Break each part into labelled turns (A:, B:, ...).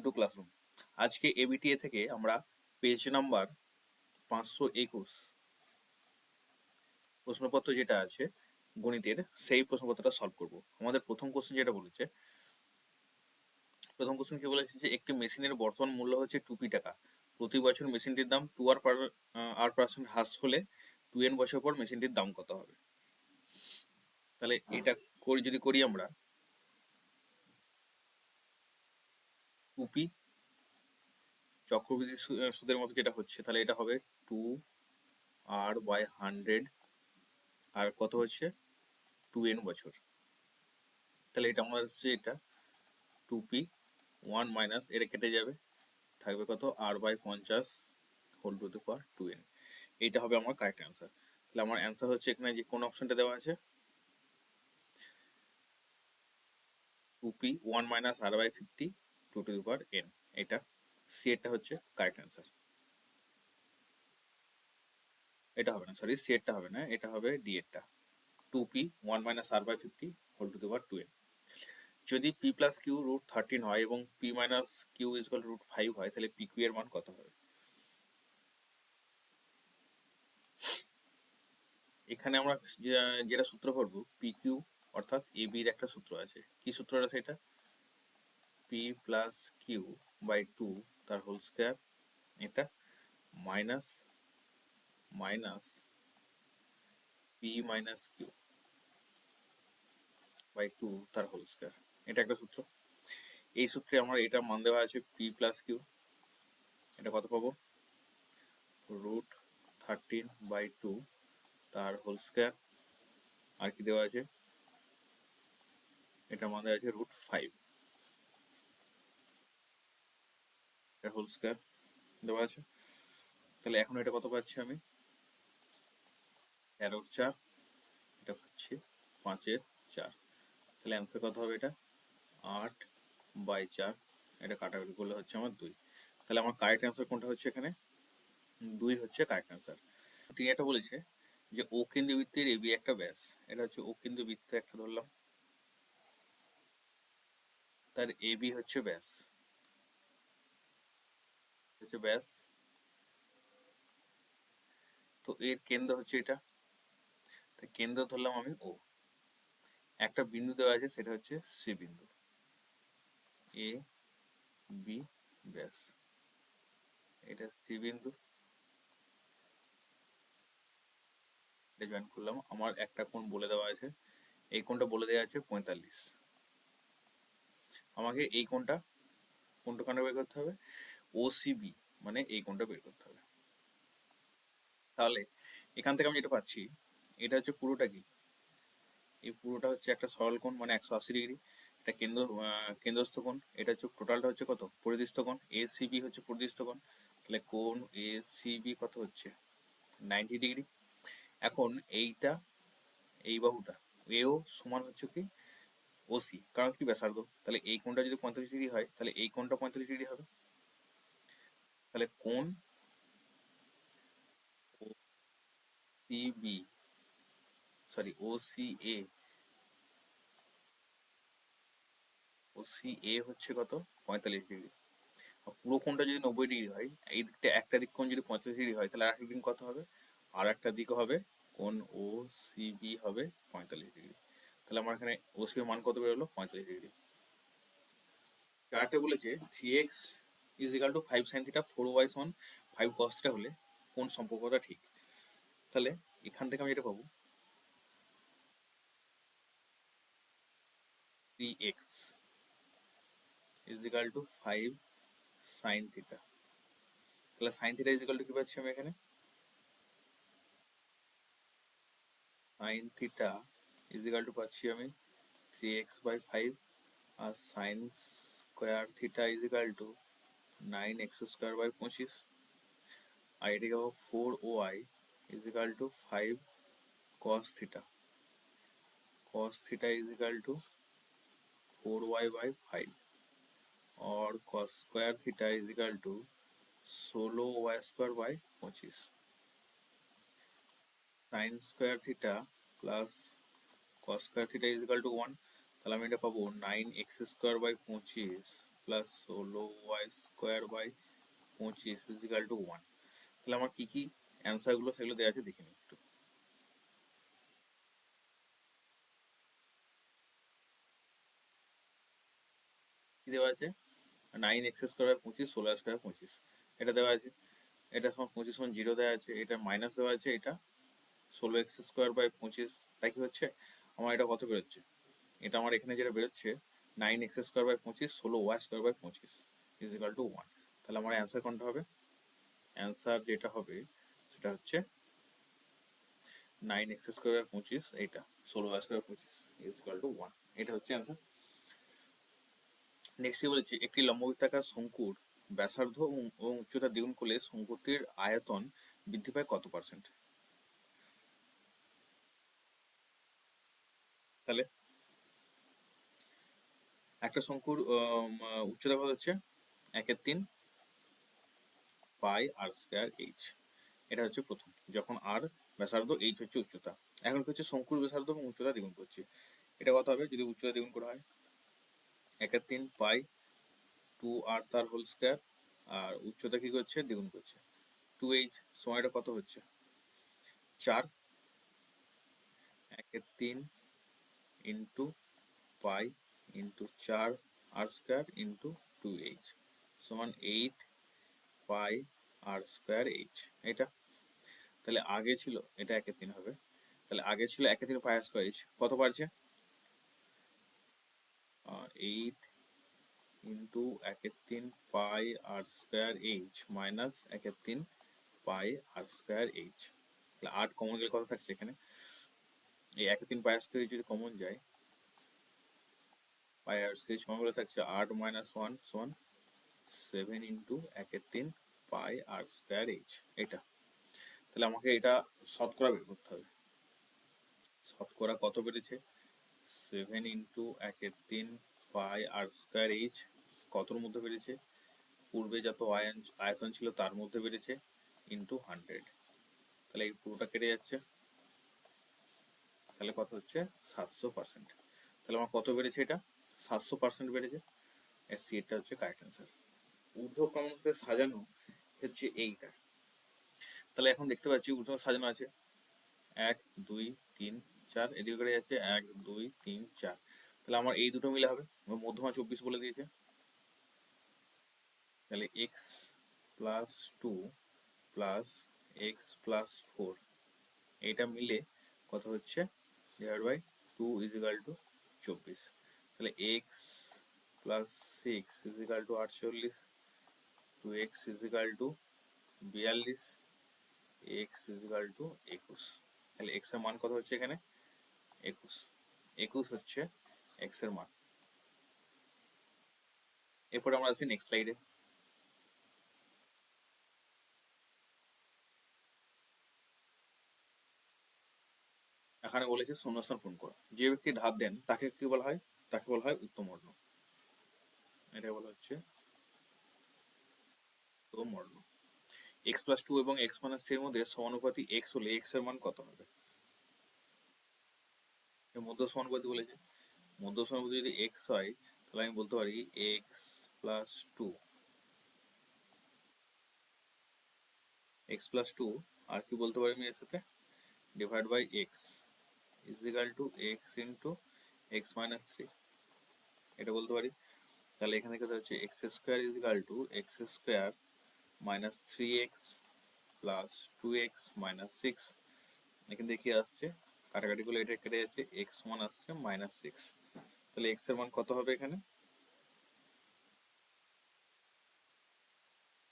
A: Welcome to classroom আজকে ABTA থেকে আমরা পেজ নাম্বার পাঁচশো একুশ প্রশ্নপত্র যেটা আছে, গণিতের সেই প্রশ্নপত্রটা সলভ করব। আমাদের প্রথম কোশ্চেন যেটা বলেছে, প্রথম কোশ্চেন কি বলেছে যে একটি মেশিনের বর্তমান মূল্য হচ্ছে টু পি টাকা। প্রতি বছর মেশিনটির দাম টু আর পার আর পার্সেন্ট হ্রাস হলে টু এন বছর পর মেশিনটির দাম কত হবে? তাহলে এটা করি, যদি করি আমরা টুপি চক্রবৃদ্ধি সুদের মতো যেটা হচ্ছে, তাহলে এটা হবে টু আর বাই হান্ড্রেড আর কত হচ্ছে? টু এন বছর। তাহলে এটা আমার হচ্ছে এটা টু পি ওয়ান মাইনাস এটা কেটে যাবে। থাকবে কত? আর বাই পঞ্চাশ whole to the two N এইটা হবে আমার কারেক্ট অ্যান্সার তাহলে আমার অ্যান্সার হচ্ছে এখানে যে কোন অপশনটা দেওয়া আছে? Two P one minus R by fifty two to the power N এটা সি এরটা হচ্ছে কারেক্ট অ্যান্সার এটা হবে না সরি সি এরটা হবে না, এটা হবে D এরটা। Two P one minus R by fifty whole to the power two N যদি P plus Q root thirteen হয় এবং P minus Q is root five হয়, তাহলে পি কিউ এর মান কত হবে? এখানে আমরা যেটা সূত্র করব পি কিউ অর্থাৎ এ বির একটা সূত্র আছে। কি সূত্রটা সেটা P plus Q by two তার হোল স্কোয়ার এটা minus minus P minus Q by two তার হোল স্কোয়ার এটা একটা সূত্র। এই সূত্রে আমার এটা মান দেওয়া আছে পি প্লাস কিউ এটা কত পাবো? রুট থার্টিন বাই টু তার হোল স্কোয়ার আর কি দেওয়া আছে? এটা মান দেওয়া আছে রুট ফাইভ এটা হোল স্কোয়ার দেওয়া আছে। তাহলে এখন এটা কত পাচ্ছি আমি? তেরোর চার, এটা পাচ্ছি পাঁচের চার। তাহলে অ্যান্সার কত হবে এটা? আট বাই চার, এটা কাটাকাটি করলে হচ্ছে আমার দুই। তাহলে আমার কারেক্ট অ্যান্সার কোনটা হচ্ছে এখানে? দুই হচ্ছে কারেক্ট অ্যান্সার তিনি এটা বলেছে যে ও কেন্দ্র বৃত্তের এবি একটা ব্যাস। এটা হচ্ছে ও কেন্দ্র বৃত্ত একটা ধরলাম। তার এবি হচ্ছে ব্যাস। হচ্ছে ব্যাস। তো এর কেন্দ্র হচ্ছে এটা। তো কেন্দ্র ধরলাম আমি ও। একটা বিন্দু দেওয়া আছে, সেটা হচ্ছে সি বিন্দু। এ, বি, ব্যাস। এটা সি বিন্দু। এটা জয়েন করলাম। আমার একটা কোণ বলে দেওয়া আছে। এই কোণটা বলে দেওয়া আছে পঁয়তাল্লিশ। আমাকে এই কোণটা কোনটা বের করতে হবে। O B. মানে এই কোণটা বের করতে হবে। তাহলে এখান থেকে আমি যেটা পাচ্ছি, এটা হচ্ছে পুরোটা কি এই পুরোটা হচ্ছে একটা সরল কোণ মানে একশো আশি ডিগ্রি। এটা কেন্দ্র কেন্দ্রস্থ কোণ। এটা হচ্ছে টোটালটা হচ্ছে কত? পরিদৃষ্ট কোণ। এ বি হচ্ছে পরিদৃষ্ট কোণ। তাহলে কোণ এ বি কত হচ্ছে? Ninety degree. এখন এইটা, এই বাহুটা এও সমান হচ্ছে কি? ওসি কারণ কি ব্যাসার্ধ? তাহলে এই কোণটা যদি পঁয়তাল্লিশ ডিগ্রি হয়, তাহলে এই কোণটা পঁয়তাল্লিশ ডিগ্রি হবে। তাহলে কোণ বি সরি ও সি হচ্ছে কত? পঁয়তাল্লিশ ডিগ্রি পুরো কোণটা যদি নব্বই ডিগ্রি হয়, এই দিকটা একটা দিক কোণ যদি পঁয়তাল্লিশ ডিগ্রি হয়, তাহলে আরেকটা দিক কত হবে? আর একটা দিক হবে কোণ ও সি বি হবে পঁয়তাল্লিশ ডিগ্রি তাহলে আমার এখানে ও সি মান কত বেরোলো? পঁয়তাল্লিশ ডিগ্রি চার্টে বলেছে three X is equal to five sine theta four Y Son five কসটা হলে কোন সম্পর্কটা ঠিক? তাহলে এখান থেকে আমি এটা পাবো three X is equal to five sine theta তাহলে sine theta is equal to কি পাচ্ছি আমি এখানে? Sine theta is equal to পাচ্ছি আমি three x by five R sine square theta is equal to 9 x square by 25 i take over is equal to 5 cos theta cos theta is equal to 4 y by 5 or cos square theta is equal to solo y square by 25 sin square theta plus cos square theta is equal to 1 তাহলে আমি এটা পাবো nine x square by পঁচিশ plus ষোলো y square by পঁচিশ is equal to one তাহলে আমার কি কি অ্যান্সারগুলো সেগুলো দেওয়া আছে দেখে নিই একটু। কি দেওয়া আছে? নাইন এক্স স্কোয়ার পঁচিশ ষোলো স্কোয়ার পঁচিশ। এটা দেওয়া আছে। এটা সমান পঁচিশ সমান জিরো দেওয়া আছে। এটা মাইনাস দেওয়া আছে। এটা ষোলো এক্স স্কোয়ার বাই পঁচিশ। তাই কি হচ্ছে? আমার এটা কত বেরোচ্ছে? এটা আমার এখানে যেটা বেরোচ্ছে নাইন এক্স স্কোয়ার বাই পঁচিশ, ষোলো ওয়াই স্কোয়ার বাই পঁচিশ ইজ ইকাল টু ওয়ান তাহলে আমার অ্যান্সার কোনটা হবে? অ্যান্সার যেটা হবে, সেটা হচ্ছে নাইন এক্স স্কোয়ার বাই পঁচিশ, এইটা, ষোলো ওয়াই স্কোয়ার পঁচিশ ইজ ইকাল টু ওয়ান এটা হচ্ছে অ্যান্সার নেক্সট বলেছি? একটি লম্ববৃত্তাকার শঙ্কুর ব্যাসার্ধ এবং উচ্চতা দ্বিগুণ করলে শঙ্কুটির আয়তন বৃদ্ধি পায় কত পার্সেন্ট তাহলে একটা শঙ্কুর উচ্চতা কত হচ্ছে? একের তিন পাই আর স্কোয়ার এইচ। এটা হচ্ছে প্রথম। যখন আর ব্যাসার্ধ এইচ হচ্ছে উচ্চতা। এখন হচ্ছে? শঙ্কুর ব্যাসার্ধ এবং উচ্চতা দ্বিগুণ করছি। এটা কত হবে? যদি উচ্চতা দ্বিগুণ করা হয়। একের তিন পাই টু আর তার হোল স্কোয়ার। আর উচ্চতা কি করছে? দ্বিগুণ করছে। টু এইচ সময়টা কত হচ্ছে? চার। একের তিন ইন্টু পাই ইন্টু চার r square into two h সমান eight pi r square h এটা তাহলে আগে ছিল, এটা একের তিন হবে। তাহলে আগে ছিল একের তিন পাই আর স্কোয়ার এইচ কত পারছে এইট ইন্টু একের তিন pi r square h minus একের তিন পাই আর স্কোয়ার এইচ তাহলে আট কমন গেলে কত থাকছে এখানে? এই একের তিন পাই আর স্কোয়ার যদি কমন যায় পাই আর সমান বলে থাকছে আট মাইনাস ওয়ান সমান সেভেন ইন্টু একের তিন পাই আর স্কোয়ার এইচ এটা। তাহলে আমাকে এটা শতকরা বের করতে হবে। শতকরা কত বেড়েছে? সেভেন ইন্টু একের তিন পাই আর স্কোয়ার এইচ কতর মধ্যে বেড়েছে? পূর্বে যত আয়ন, আয়তন ছিল তার মধ্যে বেড়েছে ইন্টু হান্ড্রেড তাহলে এই পুরোটা কেটে যাচ্ছে। তাহলে কত হচ্ছে? সাতশো পার্সেন্ট তাহলে আমার কত বেড়েছে এটা? সাতশো পার্সেন্ট বেড়েছে। এর সি এটা হচ্ছে কারেক্ট অ্যান্সার ঊর্ধ্বক্রমণ করে সাজানো হচ্ছে এইটা। তাহলে এখন দেখতে পাচ্ছি ঊর্ধ্ব সাজানো আছে। এক, দুই, তিন, চার, এদিকে করে যাচ্ছে এক, দুই, তিন, চার। তাহলে আমার এই দুটো মিলে হবে। মধ্যমা চব্বিশ বলে দিয়েছে। তাহলে x plus two plus x plus four এইটা মিলে কত হচ্ছে? Divide by two is equal to চব্বিশ। তাহলে x plus six is equal to আটচল্লিশ two x is equal to বিয়াল্লিশ এক্স ইজ ইকাল টু একুশ। তাহলে এক্সের মান কত হচ্ছে এখানে? একুশ। একুশ হচ্ছে এক্সের মান। এরপর আমরা আসি নেক্সট স্লাইডে এখানে বলেছে শূন্যস্থান পূরণ করো। যে ব্যক্তি ধার দেন, তাকে কি বলা হয়? তাকে বলা হয় উত্তম মর্ণ এটা বলা হচ্ছে উত্তম মর্ণ এক্স প্লাস টু এবং এক্স মাইনাস থ্রির মধ্যে সমানুপাতি এক্স হলে এক্সের মান কত হবে? মধ্য সমানুপাতি বলেছে মধ্য সমানুপাতি যদি এক্স হয়, তাহলে আমি বলতে পারি x plus two x plus two আর কি বলতে পারি আমি এর সাথে? Divide by x is equal to x into x minus three এটা বলতে পারি। তাহলে এখানে কথা হচ্ছে x square is equal to x square minus three x plus two x minus six এখান থেকে কি আসছে? কাটাকাটি করলে এটা কেটে যাচ্ছে এক্স মান আসছে মাইনাস সিক্স তাহলে এক্সের মান কত হবে এখানে?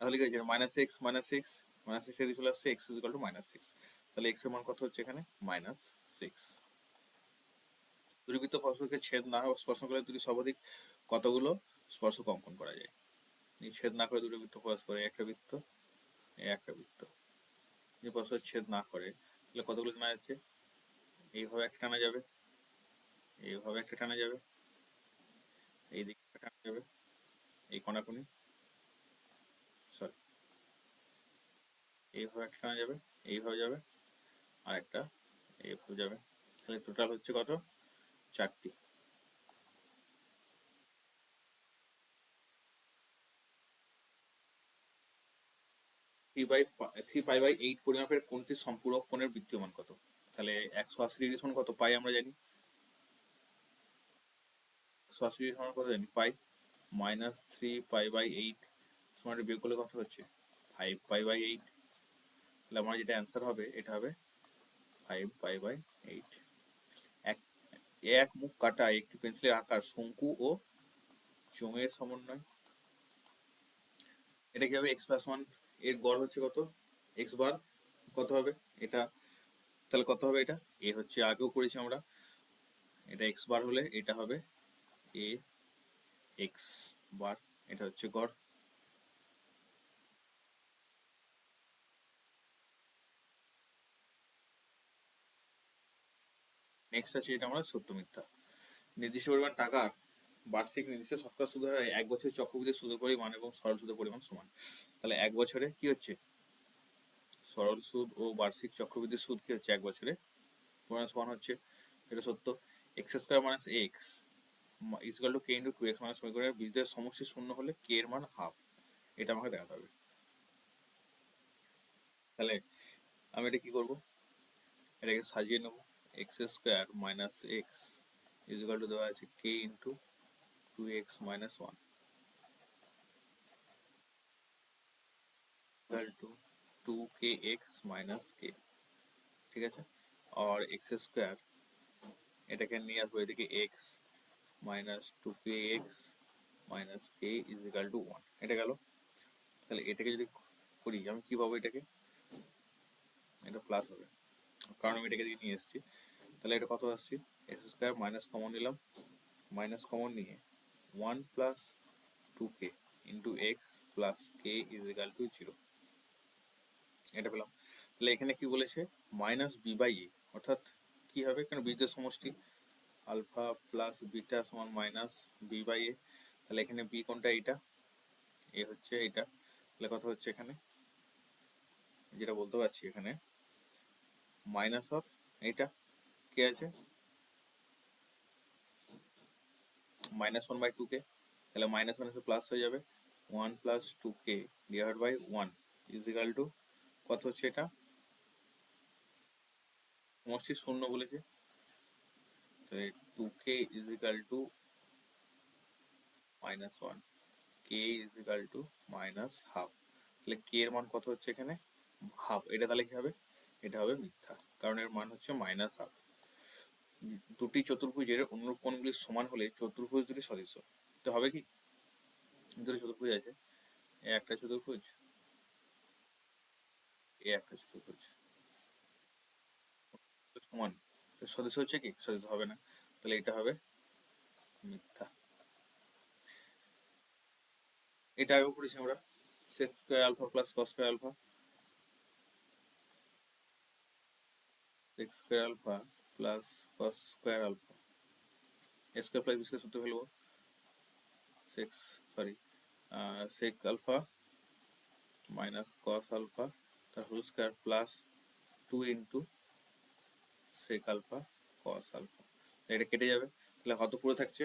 A: তাহলে কি হয়েছে? Minus x minus six minus six এদিকে চলে আসছে x is equal to minus six তাহলে এক্সের মান কত হচ্ছে এখানে? মাইনাস সিক্স দূরবৃত্ত পরস্পরকে ছেদ না স্পর্শ করে দুটি সর্বাধিক কতগুলো স্পর্শ অঙ্কন করা যায়? ছেদ না করে দুটো বৃত্ত পরস্পরে একটা বৃত্ত একটা বৃত্ত। যদি পরস্পর ছেদ না করে, তাহলে কতগুলো টানা যাচ্ছে এইভাবে একটা টানা যাবে। এইভাবে একটা টানা যাবে। এই দিকে টানা যাবে। এই কোনাকুনি। সরি এইভাবে একটা টানা যাবে। এইভাবে যাবে। আর একটা এইভাবে যাবে। তাহলে টোটাল হচ্ছে কত? চারটি। Three by three pi by eight পরিমাপের কোনটি সম্পূরক কোণের বৃত্তীয়মান কত? তাহলে একশো আশি ডিগ্রি সমান কত? পাই আমরা জানি। একশো আশি ডিগ্রি সমান কত জানি? Pi. Minus three pi by eight সমান বিয়োগ করলে কত হচ্ছে? ফাইভ পাই বাই এইট তাহলে আমার যেটা অ্যান্সার হবে, এটা হবে ফাইভ পাই বাই এইট এক মুখ কাটা, একটি পেন্সিলের আকার শঙ্কু ও চোঙের সমন্বয়। এটা কি হবে এক্স প্লাস ওয়ানের গড় হচ্ছে কত? এক্স বার কত হবে? এটা তাহলে কত হবে এটা? এ হচ্ছে আগেও করেছি আমরা। এটা এক্স বার হলে এটা হবে এ এক্স বার এটা হচ্ছে গড়। নেক্সট আছে এটা আমরা সত্য মিথ্যা। নির্দিষ্ট পরিমাণ টাকার বার্ষিক নির্দিষ্ট শতকরা সুদ হার এক বছর চক্রবৃদ্ধি সুদের পরিমাণ এবং সরল সুদের পরিমাণ সমান। তাহলে এক বছরে কি হচ্ছে? সরল সুদ ও বার্ষিক চক্রবৃদ্ধি সুদ কি হচ্ছে? এক বছরে পরিমাণ সমান হচ্ছে। এটা সত্য। X square minus x is equal to k into two x minus সমীকরণের বীজদের সমষ্টি শূন্য হলে কে এর মান হাফ এটা আমাকে দেখাতে হবে। তাহলে আমি এটা কি করব? এটাকে সাজিয়ে নেব। X square minus x is equal to দেওয়া আছে k into two x minus one two two k x minus k ঠিক আছে? আর এক্স স্কোয়ার এটাকে নিয়ে আসব এদিকে x minus two k x minus k is equal to one এটা গেল? তাহলে এটাকে যদি করি, আমি কি পাবো এটাকে? এটা প্লাস হবে। কারণ আমি এটাকে নিয়ে এসেছি। তাহলে এটা কত আসছে? এক্স স্কোয়ার মাইনাস কমন নিলাম। মাইনাস কমন নিয়ে one plus two k into x plus k is equal to zero এটা পেলাম। তাহলে এখানে কি বলেছে? মাইনাস বি বাই এ অর্থাৎ কি হবে? কারণ বীজের সমষ্টি। আলফা প্লাস বিটা সমান মাইনাস বি বাই এ তাহলে এখানে বি কোনটা? এইটা। এ হচ্ছে এইটা। তাহলে কথা হচ্ছে এখানে? যেটা বলতে পারছি এখানে। মাইনাস অফ এইটা। কি আছে? Minus one by two k তাহলে মাইনাস মাইনাসে প্লাস হয়ে যাবে। One plus two k divide by one is equal to কত হচ্ছে এটা? সমষ্টি শূন্য বলেছে। Two k is equal to minus one k is equal to minus half তাহলে কে এর মান কত হচ্ছে এখানে? হাফ এটা তাহলে কি হবে? এটা হবে মিথ্যা। কারণ এর মান হচ্ছে মাইনাস হাফ দুটি চতুর্ভুজের অনুরূপ কোণগুলি সমান হলে চতুর্ভুজ দুটি সদৃশ। তো হবে কি? দুটি চতুর্ভুজ আছে। একটা চতুর্ভুজ, এ একটা চতুর্ভুজ। সমান। সদস্য হচ্ছে কি? সদস্য হবে না। তাহলে এটা হবে মিথ্যা। এটা আগেও করেছি আমরা। Sec square alpha plus cos square alpha sec square alpha plus cos square alpha a square plus b square সূত্র ফেলব sec sorry sec alpha minus cos alpha তার whole square plus two into sec alpha cos alpha এটা কেটে যাবে। তাহলে কত পুরো থাকছে?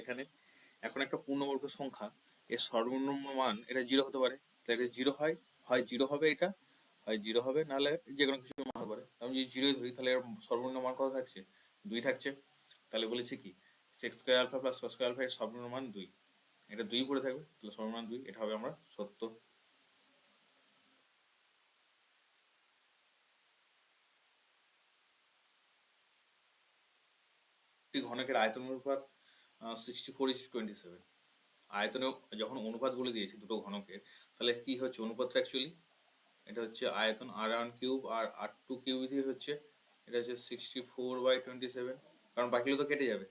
A: এখানে এখন একটা পূর্ণবর্গ সংখ্যা, এর সর্বনিম্ন মান এটা জিরো হতে পারে। তাহলে এটা জিরো হয় হয় জিরো হবে এটা, হয় জিরো হবে, নাহলে যে কোনো কিছু হতে আমি যদি জিরোই ধরি, তাহলে সর্বনিম্ন মান কত থাকছে? দুই থাকছে। তাহলে বলেছি কি? Sec square alpha plus square alpha এর সর্বনিম্ন মান দুই। এটা দুই পড়ে থাকবে, তাহলে সর্বনিম্ন মান দুই। এটা হবে আমরা সত্য ঘনকের আয়তন অনুপাত sixty four is twenty seven আয়তনে যখন অনুপাত বলে দিয়েছে দুটো ঘনকের, তাহলে কি হচ্ছে অনুপাতটা অ্যাকচুয়ালি এটা হচ্ছে আয়তন আর ওয়ান কিউব আর আর টু কিউব দিয়ে হচ্ছে, এটা হচ্ছে sixty four by twenty seven কারণ বাকিগুলো তো কেটে যাবে।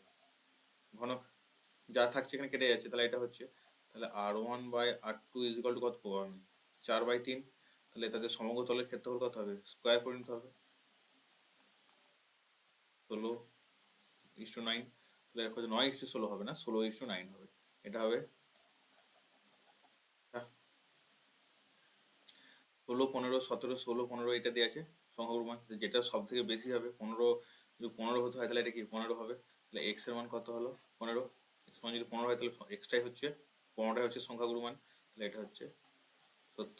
A: ঘনক যা থাকছে এখানে কেটে যাচ্ছে, তাহলে এটা হচ্ছে, তাহলে r one by r two is equal to কত পাবো আমি? চার বাই তিন। তাহলে তাদের সমগ্র তলের ক্ষেত্রফল কত হবে? স্কোয়ার করে নিতে হবে। ষোলো ইস টু নাইন তাহলে নয় ইস টু ষোলো হবে না? ষোলো ইস টু নাইন হবে। এটা হবে ষোলো, পনেরো, সতেরো, ষোলো, পনেরো এটা দেওয়া আছে সংখ্যাগুলো মান। যেটা সব থেকে বেশি হবে, পনেরো, যদি পনেরো হতে হয় তাহলে এটা কি? পনেরো হবে। তাহলে এক্সের মান কত হলো? পনেরো। সময় যদি পনেরো হয় তাহলে এক্সটাই হচ্ছে, পনেরোটাই হচ্ছে সংখ্যাগুলো মান। তাহলে এটা হচ্ছে সত্য।